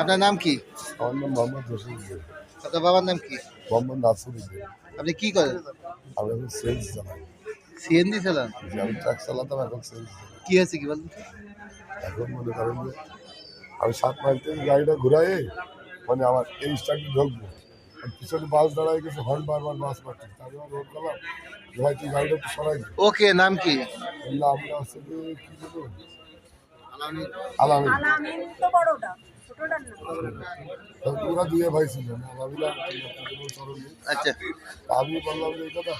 আপনার নাম কি? আমার নাম মোহাম্মদ রশিদুদ্দিন আপনার বাবার নাম কি? মোহাম্মদ আপনি কি করেন? আমি এখন সেলস চালাই। সিএনজি চালান? যে আমি ট্রাক চালাতাম এখন সেলস কি হয়েছে কি বলুন? এখন মনে করেন যে আমি সাত মাইল থেকে গাড়িটা ঘুরাই মানে আমার এই স্টার্টে ঢুকবো। পিছনে বাস দাঁড়ায় গেছে হর্ন বারবার বাস পাচ্ছে তারপর রোড করলাম ভাই তুই গাড়িটা একটু সরাই ওকে নাম কি? কি বলব? আলামিন। আলামিন তো বড়টা। ওরা দুয়ে ভাই। আচ্ছা। আমি বললাম যে কথা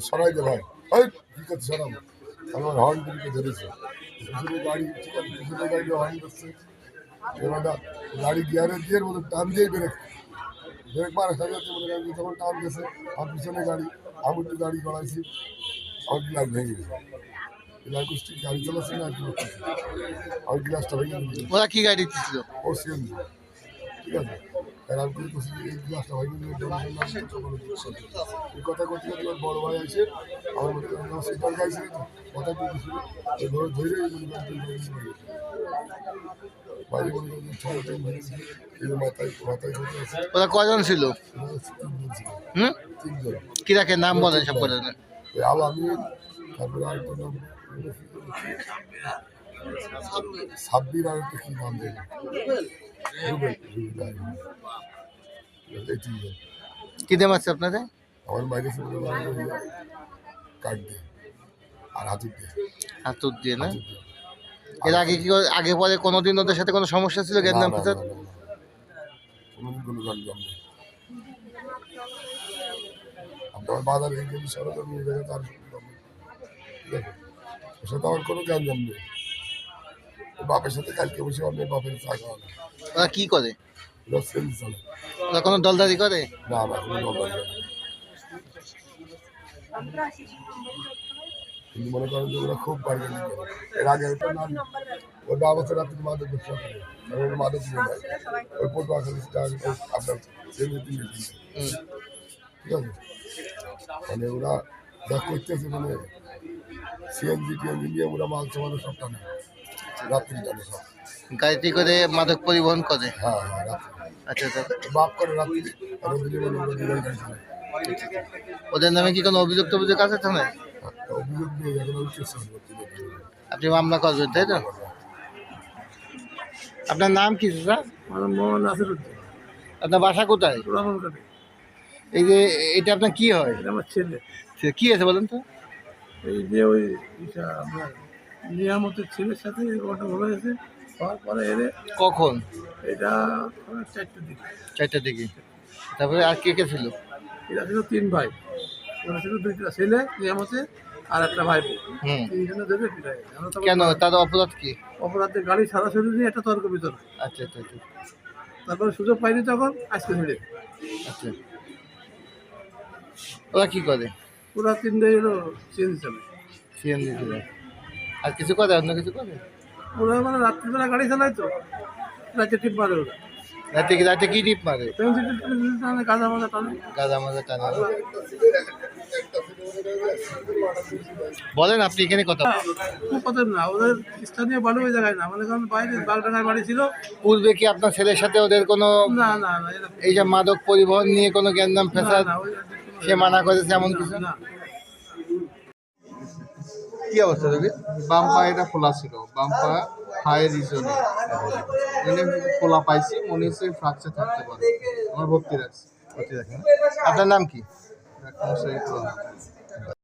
সরাই দে ভাই। ওই কি করতে সরাবো আমার হর্ন দিকে ধরেছে। পিছনে গাড়ি ঠিক আছে পিছনে গাড়ি হর্ন দিচ্ছে এবার গাড়ি গিয়ারের দিয়ে মতো টান দিয়ে ব্রেক। ব্রেক মারা সাথে সাথে যখন টান আমার পিছনে গাড়ি আমি একটু গাড়ি গড়াইছি আমার গ্লাস ভেঙে গেছে। গাড়ি চালাচ্ছে না আর গ্লাসটা ভেঙে দিয়েছে ওরা কি গাড়ি ছিল ও সিএনজি ঠিক আছে? আর আমি করছি এই গ্লাসটা ভেঙে এই কথা করতে বড় ভাই আসে আমার সিটার গাইছে কথা বলতেছিল এই ধরে ধরে করেন তুই ভেঙে দিয়ে বাইরে মনে করেন ছয় টাইম ভেঙেছি এই যে মাথায় মাথায় আছে। ওরা কজন ছিল? হুম? তিনজন। কি রাখে নাম বলেন সব বলেন আলামিন তারপরে সাব্বির আরেকটা কি নাম দেবে আছে আপনাদের? আমার বাইরে দিয়ে আর হাতুর দিয়ে হাতুর দিয়ে না? এর আগে কি করে- আগে পরে কোনোদিন ওদের সাথে কোনো সমস্যা ছিল গ্যান্দাম ফেসাদ। কোনোদিন কোনো নেই বাজারে সরকার তার ওর সাথে আমার কোনো গান জাম নেই। বাপের সাথে কালকে বসে আমি বাপের চা খাওয়া না ওরা কি করে? ওরা সেল চলে। ওরা কোনো দলদারি করে? না না কোনো কিন্তু মনে করেন যে ওরা খুব বার্গেনিং করে। এর আগে ওটা না ওর বাবা তো রাত্রি মাদক ব্যবসা করে। আর ওর মাদক ওই আপনার হুম। ঠিক আছে? মানে ওরা যা করতেছে মানে সিএনজি টিএনজি নিয়ে ওরা মাল সামানো সব টানে। রাত্রি টানে সব। গাড়িতে করে মাদক পরিবহন করে? হ্যাঁ হ্যাঁ রাত্রি। আচ্ছা আচ্ছা। বাপ করে রাত্রি। আর ওদিকে ওরা দিনের গাড়ি চালায়। ওদের নামে কি কোনো অভিযোগ টভিযোগ আছে থানায়? হ্যাঁ, তো অভিযোগ নিয়ে এখন আমি আপনি মামলা করবেন তাই তো? আপনার নাম কি স্যার? আমার মোহাম্মদ নাসিরুদ্দিন। আপনার বাসা কোথায়? এই যে এটা আপনার কি হয়? এটা আমার ছেলে। কি আছে বলেন তো? এই যে ওই ইটা আপনার নিয়ামতের ছেলের সাথে ঘটনা হয়েছে হওয়ার পরে এলে কখন? এটা ওই চারটে দিক। চারটার দিকে। তারপরে আর কে কে ছিল? এটা ছিল তিন ভাই। ওরা ছিল দুইটা ছেলে নিয়ামতে আর একটা ভাই হুম। তিনজনে ধরে পিটাই কেন? তার অপরাধ কি? অপরাধে গাড়ি সরাসরি নিয়ে একটা তর্ক বিতর্ক। আচ্ছা আচ্ছা আচ্ছা। তারপরে সুযোগ পাইনি তখন আজকে ছেড়ে আচ্ছা। ওরা কি করে? পুরা তিনটে হলো চেঞ্জ চলে সিএনজি ছিল আর কিছু করে অন্য কিছু করে ওরা মানে রাত্রিবেলা গাড়ি চালায় তো। রাতে টিপ মারে ওরা। রাতে কি রাতে কি টিপ মারে? পেন্সিল টিপ টানে গাঁজা মাজা টানে। গাদা মাজা টানে। বলেন আপনি এখানে কথা খুব কথা না ওদের স্থানীয় বালু ওই জায়গায় না। মানে কারণ বাইরে বাগডাঙ্গায় বাড়ি ছিল। পূর্বে কি আপনার ছেলের সাথে ওদের কোনো না না না এই যে মাদক পরিবহন নিয়ে কোনো জ্ঞানদাম ফেসাদ সে মানা করেছে এমন কিছু? না কি অবস্থা রবি? বাম পায়েটা খোলা ছিল। বাম পা পায়ের রিজনে মানে খোলা পাইছি মনে হচ্ছে ফ্রাকচার থাকতে পারে। আমার ভর্তি রাখছি আপনার নাম কি?